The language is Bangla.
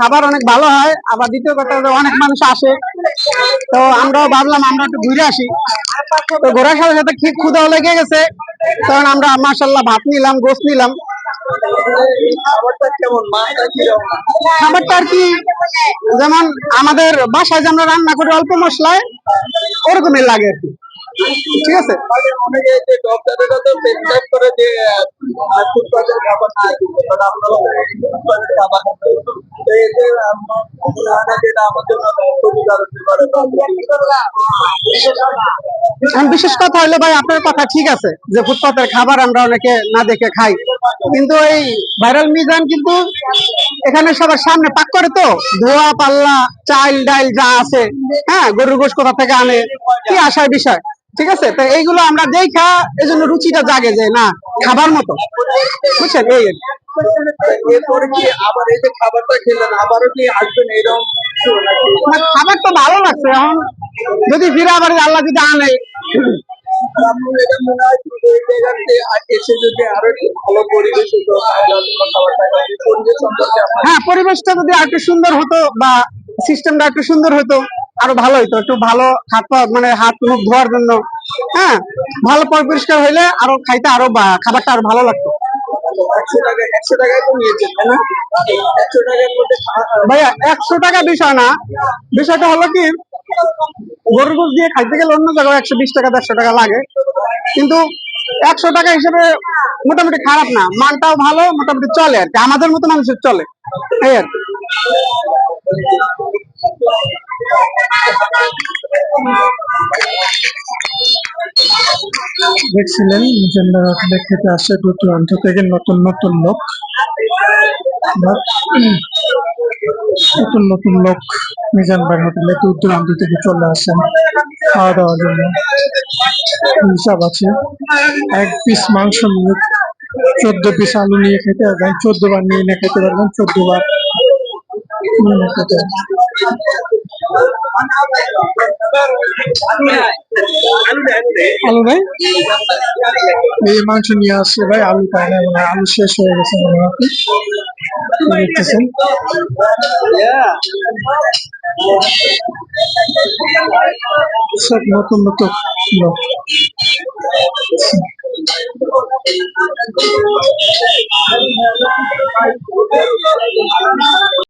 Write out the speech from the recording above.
খাবার অনেক ভালো হয়, আবার দ্বিতীয় কথা অনেক মানুষ আসে। তো আমরাও ভাবলাম আমরা একটু ঘুরে আসি। তো ঘোরার সাথে সাথে ঠিক ক্ষুদাও লেগে গেছে। কারণ আমরা মাসাল্লাহ ভাত নিলাম গোস নিলাম। খাবারটা আর কি, যেমন আমাদের বাসায় যে আমরা রান্না করি অল্প মশলায়, ওরকমই লাগে আর কি। ঠিক আছে? অনেকে যে ডক্টরেরা তো প্রেসক্রাইব করে যে ফুটপাতের খাবার না খেতে ফুটপাতের খাবার খান। তো আপনার যেটা আমার জন্য হতে পারে বিশেষ কথা হলো ভাই আপনার কথা ঠিক আছে যে ফুটপাতের খাবার আমরা অনেকে না দেখে খাই। কিন্তু এই ভাইরাল মিজান কিন্তু এখানে সবার সামনে পাক করে তো। ধোয়া পাল্লা চাল ডাল যা আছে হ্যাঁ গরুর গোশ কোথা থেকে আনে? কি আসার বিষয়? ঠিক আছে? তো এইগুলো আমরা দেখা এই জন্য রুচিটা জাগে যে না খাবার মতো। বুঝছেন? এই কি। এরপরে কি আবার এই যে খাবারটা খেলেন আবারও কি আসবেন এরকম কিছু খাবার তো ভালো লাগছে এখন। যদি ফিরে আবার আল্লাহ যদি আনে। হয় হ্যাঁ পরিবেশটা যদি আর একটু সুন্দর হতো বা সিস্টেমটা একটু সুন্দর হতো আরও ভালো হতো একটু ভালো হাত পা মানে হাত মুখ ধোয়ার জন্য। হ্যাঁ ভালো পরিষ্কার হইলে আরও খাইতে আরও খাবারটা আরও ভালো লাগতো। ভাইয়া একশো টাকা বিষয় না। বিষয়টা হলো কি গরুর দিয়ে খাইতে গেলে অন্য জায়গায় একশো বিশ টাকা দেড়শো টাকা লাগে। কিন্তু একশো টাকা হিসেবে মোটামুটি খারাপ না। মানটাও ভালো মোটামুটি চলে আর কি। আমাদের মতো মানুষের চলে। এই আর দেখছিলেন মিজানদার হোটেলে খেতে আসে দূর দূরান্ত থেকে নতুন নতুন লোক। নতুন নতুন লোক মিজানবার হোটেলে দূর দূরান্ত থেকে চলে আসেন, খাওয়া দাওয়ার জন্য। হিসাব আছে। এক পিস মাংস নিয়ে, চোদ্দ পিস আলু নিয়ে খেতে পারবেন, চোদ্দ বার নিয়ে খেতে পারবেন, চোদ্দ বার নিয়ে খেতে। আলু ভাই এই যে মাংস নিয়ে আসছে ভাই আলু পায় না মনে হয় আলু শেষ হয়ে গেছে মনে হয় কি দেখতেছেন সব নতুন নতুন লোক